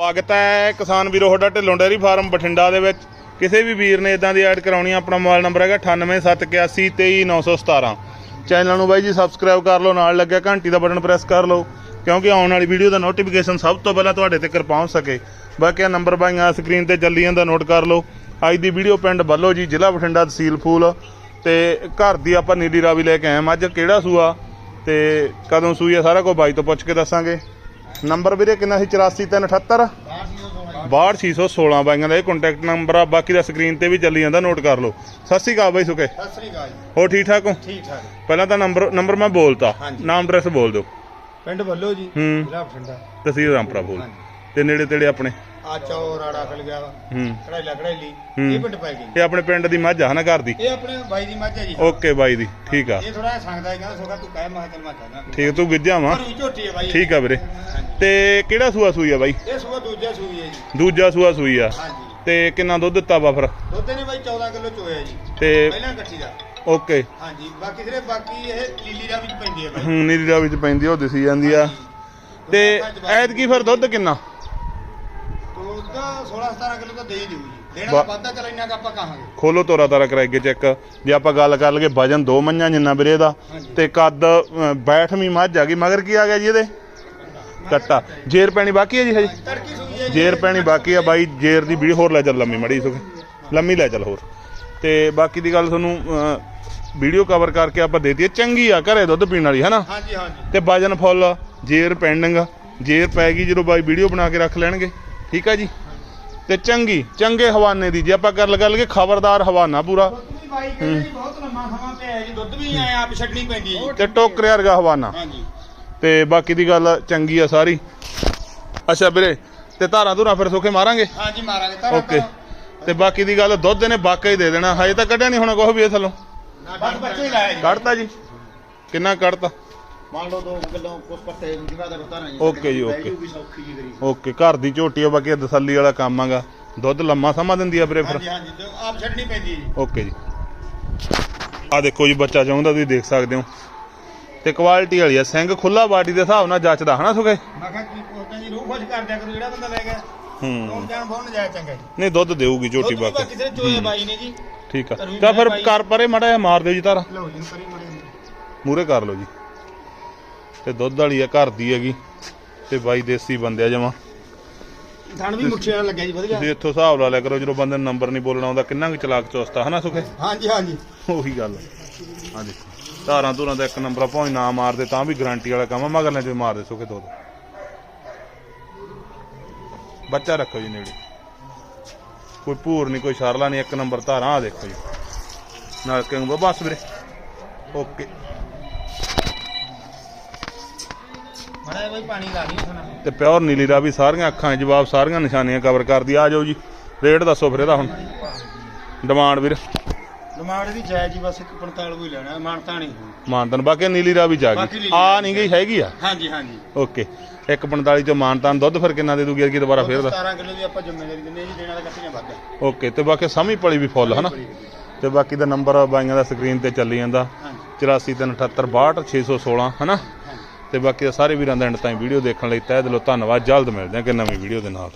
ਸਵਾਗਤ ਹੈ ਕਿਸਾਨ ਵੀਰੋ, ਤੁਹਾਡਾ ਢਿੱਲੋਂ ਡੇਅਰੀ ਫਾਰਮ ਬਠਿੰਡਾ ਦੇ ਵਿੱਚ। ਕਿਸੇ ਵੀ ਵੀਰ ਨੇ ਇਦਾਂ ਦੀ ਐਡ ਕਰਾਉਣੀ ਆਪਣਾ ਮੋਬਾਈਲ ਨੰਬਰ ਹੈਗਾ 9871823917 ਚੈਨਲ ਨੂੰ ਬਾਈ ਜੀ ਸਬਸਕ੍ਰਾਈਬ ਕਰ ਲਓ, ਨਾਲ ਲੱਗਿਆ ਘੰਟੀ ਦਾ ਬਟਨ ਪ੍ਰੈਸ ਕਰ ਲਓ, ਕਿਉਂਕਿ ਆਉਣ ਵਾਲੀ ਵੀਡੀਓ ਦਾ ਨੋਟੀਫਿਕੇਸ਼ਨ ਸਭ ਤੋਂ ਪਹਿਲਾਂ ਤੁਹਾਡੇ ਤੱਕ ਪਹੁੰਚ ਸਕੇ। ਬਾਕੀ ਆ ਨੰਬਰ ਬਾਈਆਂ ਸਕਰੀਨ ਤੇ ਚੱਲੀ ਜਾਂਦਾ ਨੋਟ ਕਰ ਲਓ। ਅੱਜ ਦੀ ਵੀਡੀਓ ਪਿੰਡ ਬੱਲੋ ਜੀ, ਜ਼ਿਲ੍ਹਾ ਬਠਿੰਡਾ ਤਹਿਸੀਲ ਫੂਲ। ਤੇ ਘਰ ਦੀ ਆਪਾਂ ਨੀਲੀ ਰਾਵੀ ਲੈ ਕੇ ਆਏ ਮੱਝ ਕਿਹੜਾ ਸੂਆ? ਤੇ ਕਦੋਂ ਸੂਈ ਆ, ਸਾਰਾ ਕੁਝ ਬਾਈ ਤੋਂ ਪੁੱਛ ਕੇ ਦੱਸਾਂਗੇ। ਨੰਬਰ ਵੀਰੇ ਕਿੰਨਾ ਸੀ? 84378 62616 ਬਾਈਆਂ ਦਾ ਇਹ ਕੰਟੈਕਟ ਨੰਬਰ ਆ। ਬਾਕੀ ਦਾ ਸਕਰੀਨ ਤੇ ਵੀ ਚੱਲੀ ਜਾਂਦਾ ਨੋਟ ਕਰ ਲਓ। ਸਤਿ ਸ਼੍ਰੀ ਅਕਾਲ ਬਾਈ ਸੁਕੇ ਸਤਿ ਸ੍ਰੀ ਅਕਾਲ ਜੀ। ਹੋ ਠੀਕ ਠਾਕ ਹੋ? ਠੀਕ ਠਾਕ। ਪਹਿਲਾਂ ਤਾਂ ਨੰਬਰ ਨੰਬਰ ਮੈਂ ਬੋਲਤਾ। ਨਾਮ ਐਡਰੈਸ ਬੋਲ ਦਿਓ। ਪਿੰਡ ਵੱਲੋ ਜੀ। ਹੂੰ। ਜ਼ਿਲ੍ਹਾ ਬਠਿੰਡਾ। ਤਹਿਸੀਲ ਰਾਮਪੁਰਾ ਬੋਲ। ਤੇ ਨੇੜੇ ਤੇੜੇ ਆਪਣੇ? ਆ ਚੌ ਰਾੜਾ ਖਲ ਗਿਆ ਵਾ। ਹੂੰ। ਕੜਾਈਲਾ ਕੜਾਈਲੀ। ਹੂੰ। ਇਹ ਪਿੰਡ ਪੈ ਗਈ ਇਹ ਆਪਣੇ ਪਿੰਡ ਦੀ ਮੱਝ ਆ ਨਾ ਘਰ ਦੀ? ਇਹ ਆਪਣੇ ਬਾਈ ਦੀ ਮੱਝ ਹੈ ਜੀ। ਓਕੇ ਬਾਈ ਦੀ। ਠੀਕ ਆ। ਇਹ ਥੋੜਾ ਸੰਗਦਾ ਕਹਿੰਦਾ ਸੋਗਾ ਤੂੰ ਕਹਿ ਮੈਂ ਚੱਲ ਮੈਂ ਠੀਕ ਤੂੰ ਗਿੱਜਾ ਵਾ। ਝੋਟੀ ਹੈ ਬਾਈ। ਠੀਕ ਆ ਵੀਰੇ। ਤੇ ਕਿਹੜਾ ਸੂਆ ਸੂਈ ਆ ਬਾਈ? ਇਹ ਸੂਆ ਦੂਜਾ ਸੂਈ ਹੈ ਜੀ। ਦੂਜਾ ਸੂਆ ਸੂਈ ਆ। ਹਾਂਜੀ। ਤੇ ਕਿੰਨਾ ਦੁੱਧ ਦਿੱਤਾ ਵਾ ਫਿਰ? ਦੁੱਧ ਨੇ ਬਾਈ 14 ਕਿਲੋ ਚੋਇਆ ਜੀ। ਤੇ ਪਹਿਲਾਂ ਇਕੱਠੀ ਦਾ। ਓਕੇ। ਹਾਂਜੀ। ਬਾਕੀ ਸਿਰੇ ਬਾਕੀ ਇਹ ਲੀਲੀ ਦਾ ਵਿੱਚ ਪੈਂਦੀ ਹੈ ਬਾਈ। ਹੁਣ ਨੀਲੀ ਦਾ ਵਿੱਚ ਪੈਂਦੀ ਆ, ਉਹ ਦਿਸੀ ਜਾਂਦੀ ਆ। ਤੇ ਐਤਕੀ ਫਿਰ ਦੁੱਧ ਕਿੰਨਾ? ਦੁੱਧ 16 17 ਕਿਲੋ ਤਾਂ ਦੇ ਹੀ ਦਿਓ ਜੀ। ਦੇਣਾ ਵੱਧਾ ਚਲ ਇੰਨਾ ਕ ਆਪਾਂ ਕਹਾਂਗੇ। ਖੋਲੋ ਤੋਰਾ ਤਾਰਾ ਕਰਾਈਏ ਚੈੱਕ। ਜੇ ਆਪਾਂ ਗੱਲ ਕਰ ਲਈਏ ਵਜਨ ਦੋ ਮੰਝਾਂ ਜਿੰਨਾ ਵੀਰੇ ਦਾ। ਤੇ ਕੱਦ ਅ, ਬੈਠਵੀਂ ਮੱਝ ਆ ਗਈ ਮਗਰ ਕੀ ਆ ਗਿਆ ਜੀ ਇਹਦੇ? ਕੱਟਾ ਜੇਰ ਪੈਣੀ ਬਾਕੀ ਹੈ ਜੀ ਹਜੇ? ਹੈ ਜੇਰ ਪੈਣੀ ਬਾਕੀ ਆ ਬਾਈ ਜੇਰ ਦੀ ਵੀ ਹੋਰ ਲੈ ਚੱਲ ਲੰਮੀ ਮੜੀ ਸੁਖ। ਲੰਮੀ ਲੈ ਚੱਲ ਹੋਰ। ਤੇ ਬਾਕੀ ਦੀ ਗੱਲ ਤੁਹਾਨੂੰ ਵੀਡੀਓ ਕਵਰ ਕਰਕੇ ਆਪਾਂ ਦੇਤੀ ਚੰਗੀ ਆ ਘਰੇ ਦੁੱਧ ਪੀਣ ਵਾਲੀ ਹੈ ਨਾ ਹਾਂਜੀ ਹਾਂਜੀ। ਤੇ ਵਜਨ ਫੁੱਲ ਜੇਰ ਪੈਂਡਿੰਗ ਜੇਰ ਪੈ ਗਈ ਜਦੋਂ ਬਾਈ ਵੀਡੀਓ ਬਣਾ ਕੇ ਰੱਖ ਲੈਣਗੇ। ਠੀਕ ਆ ਜੀ? ਤੇ ਚੰਗੀ ਚੰਗੇ ਹਵਾਨੇ ਦੀ। ਜੇ ਆਪਾਂ ਕਰ ਲਗਾ ਲਈਏ ਖਬਰਦਾਰ ਹਵਾਨਾ ਪੂਰਾ। ਬਾਈ ਕਹਿੰਦੇ ਬਹੁਤ ਲੰਮਾ ਸਮਾਂ ਪਿਆ ਹੈ ਜੀ। ਦੁੱਧ ਵੀ ਐ ਆਪ ਛੱਡਣੀ ਪੈਂਦੀ ਹੈ ਤੇ ਟੋਕਰੇ ਵਰਗਾ ਹਵਾਨਾ। ਹਾਂਜੀ। ਤੇ ਬਾਕੀ ਦੀ ਗੱਲ ਚੰਗੀ ਆ ਸਾਰੀ। ਅੱਛਾ ਵੀਰੇ ਤੇ ਧਾਰਾਂ ਧੁਰਾਂ ਫਿਰ ਸੁੱਕੇ ਮਾਰਾਂਗੇ? ਹਾਂਜੀ ਮਾਰਾਂਗੇ। ਤਾਂ ਓਕੇ। ਤੇ ਬਾਕੀ ਦੀ ਗੱਲ ਦੁੱਧ ਨੇ ਬਾਕਾ ਹੀ ਦੇ ਦੇਣਾ। ਹਜੇ ਤਾਂ ਕੱਢਿਆ ਨਹੀਂ ਹੋਣਾ ਕੁਛ ਵੀ ਇਹ ਥੱਲੋਂ। ਬਸ ਬੱਚੇ ਹੀ ਲਾਇਆ ਜੀ। ਕੱਢਤਾ ਜੀ। ਕਿੰਨਾ ਕੱਢਤਾ? ਮੰਨ ਲਓ 2 ਕਿਲੋ ਕੁਝ ਪੱਟੇ ਜਿਵੇਂ ਦਾ ਬਤਾ ਨਹੀਂ ਓਕੇ ਜੀ, ਓਕੇ। ਸੌਖੀ ਓਕੇ ਘਰ ਦੀ ਝੋਟੀ ਆ ਬਾਕੀ ਤਸੱਲੀ ਵਾਲਾ ਕੰਮ ਆਗਾ। ਦੁੱਧ ਲੰਮਾ ਸਮਾਂ ਦਿੰਦੀ ਆ ਵੀਰੇ ਫਿਰ। ਹਾਂਜੀ ਹਾਂਜੀ ਆਪ ਛੱਡਣੀ ਪੈਂਦੀ ਜੀ। ਓਕੇ ਜੀ। ਆ ਦੇਖੋ ਜੀ ਬੱਚਾ ਚਾਹੁੰਦਾ ਤੁਸੀਂ ਦੇਖ ਸਕਦੇ ਹੋ। ਤੇ ਕੁਆਲਿਟੀ ਵਾਲੀ ਆ। ਸਿੰਘ ਖੁੱਲਾ ਬਾਡੀ ਦੇ ਹਿਸਾਬ ਨਾਲ ਜੱਚਦਾ ਹਨਾ ਸੁਖੇ? ਮੈਂ ਕਿਹਾ ਕੀ ਜੀ ਰੂਹ ਖੁਸ਼ ਕਰ ਦਿਆ ਕਰੋ ਜਿਹੜਾ ਬੰਦਾ ਲੈ ਗਿਆ। ਹੂੰ। ਜਾਣ ਬਹੁਤ ਨਜਾਇਜ਼ ਚੰਗਾ ਜੀ। ਨਹੀਂ ਦੁੱਧ ਦੇਊਗੀ ਝੋਟੀ ਦੁੱਧ ਵੀ ਬਾਕੀ ਕਿਸੇ ਚੋਏ ਬਾਈ ਨੇ ਜੀ। ਠੀਕ ਆ। ਘਰੋਂ ਹੀ ਤਾਂ ਫਿਰ ਬਾਈ- ਕਰ ਪਰੇ ਮੜਾ ਮਾਰ ਦਿਓ ਜੀ ਤਾਰਾ। ਲਓ ਜੀ ਕਰੀ ਮੜੇ ਮੂਰੇ ਕਰ ਲਓ ਜੀ। ਤੇ ਦੁੱਧ ਵਾਲੀ ਆ ਘਰ ਦੀ ਹੈਗੀ। ਤੇ ਬਾਈ ਦੇਸੀ ਬੰਦੇ ਆ ਜਮਾ। ਥਣ ਵੀ ਮੁੱਠੇ ਨਾਲ ਲੱਗਿਆ ਜੀ ਵਧੀਆ। ਤੁਸੀਂ ਇੱਥੋਂ ਹਿਸਾਬ ਲਾ ਲਿਆ ਕਰੋ ਜਦੋਂ ਬੰਦੇ ਨੂੰ ਨੰਬਰ ਨਹੀਂ ਬੋਲਣਾ ਆਉਂਦਾ ਕਿੰਨਾ ਕੁ ਚਲਾਕ ਚੁਸਤਾ ਹਨਾ ਸੁਖੇ? ਹਾਂਜੀ ਹਾਂਜੀ। ਉਹੀ ਗੱਲ ਆ। ਦੇਖੋ ਧਾਰਾਂ ਧੂਰਾਂ ਦਾ ਇੱਕ ਨੰਬਰ ਭਾਵੇਂ ਨਾ ਮਾਰਦੇ ਤਾਂ ਵੀ ਗਾਰੰਟੀ ਵਾਲਾ ਕੰਮ ਆ ਮਗਰ ਲੈ ਤੇ ਮਾਰਦੇ ਸੁਖੇ ਦੁੱਧ ਬੱਚਾ ਰੱਖੋ ਜੀ ਨੇੜੇ। ਕੋਈ ਭੂਰ ਨਹੀਂ ਕੋਈ ਸ਼ਰਲਾ ਨਹੀਂ ਇੱਕ ਨੰਬਰ ਧਾਰਾਂ ਆ ਦੇਖੋ ਜੀ। ਨਾਲ ਕਹੂੰਗਾ ਬਸ ਵੀਰੇ। ਓਕੇ। ਮੜਾ ਬਾਈ ਪਾਣੀ ਲਾ ਲਈ ਸੁਣਾ ਤੇ ਪਿਓਰ ਨੀਲੀ ਦਾ ਵੀ ਸਾਰੀਆਂ ਅੱਖਾਂ 'ਚ ਜਵਾਬ ਸਾਰੀਆਂ ਨਿਸ਼ਾਨੀਆਂ ਕਵਰ ਕਰਦੀ ਆ। ਜਾਓ ਜੀ ਰੇਟ ਦੱਸੋ ਫਿਰ ਇਹਦਾ ਹੁਣ। ਡਿਮਾਂਡ ਵੀਰ। ਡਿਮਾਂਡ ਦੀ ਜਾਇਜ਼ ਜੀ ਬਸ 145 ਹੀ ਲੈਣਾ ਮਾਨਤਾ ਨਹੀਂ ਮਾਨਤਨ ਬਾਕੀ ਨੀਲੀ ਦਾ ਵੀ ਜਾ ਬਾਕੀ ਗਈ ਨੀਲੀ ਆ ਰਾਵੀ ਨਹੀਂ ਗਈ ਹੈਗੀ ਆ? ਹਾਂਜੀ ਹਾਂਜੀ। ਓਕੇ। 145 ਚੋਂ ਮਾਨਤਾਨ ਦੁੱਧ ਫਿਰ ਕਿੰਨਾ ਦੇ ਦੂਗੀ ਅਰਗੀ ਦੁਬਾਰਾ ਫੇਰ ਦਾ 17 ਕਿਲੋ ਦੀ ਆਪਾਂ ਜ਼ਿੰਮੇਵਾਰੀ ਦਿੰਦੇ ਹਾਂ ਜੀ ਦੇਣ ਵਾਲਾ ਕੱਟੀਆਂ ਵੱਧ ਹੈ ਓਕੇ ਤੇ ਬਾਕੀ ਸਮੀ ਪਲੀ ਵੀ ਫੁੱਲ ਹਨਾ? ਤੇ ਬਾਕੀ ਦਾ ਨੰਬਰ ਬਾਈਆਂ ਦਾ ਸਕਰੀਨ ਤੇ ਚੱਲੀ ਜਾਂਦਾ। ਹਾਂਜੀ। 8438 616 ਹਨਾ? ਤੇ ਬਾਕੀ ਦਾ ਸਾਰੇ ਵੀਰਾਂ ਦਾ ਐਂਡ ਤਾਈਂ ਵੀਡੀਓ ਦੇਖਣ ਲਈ ਤਹਿ ਦਿਲੋਂ ਧੰਨਵਾਦ। ਜਲਦ ਮਿਲਦੇ ਹਾਂ ਕਿ ਨਵੀਂ ਵੀਡੀਓ ਦੇ ਨਾਲ।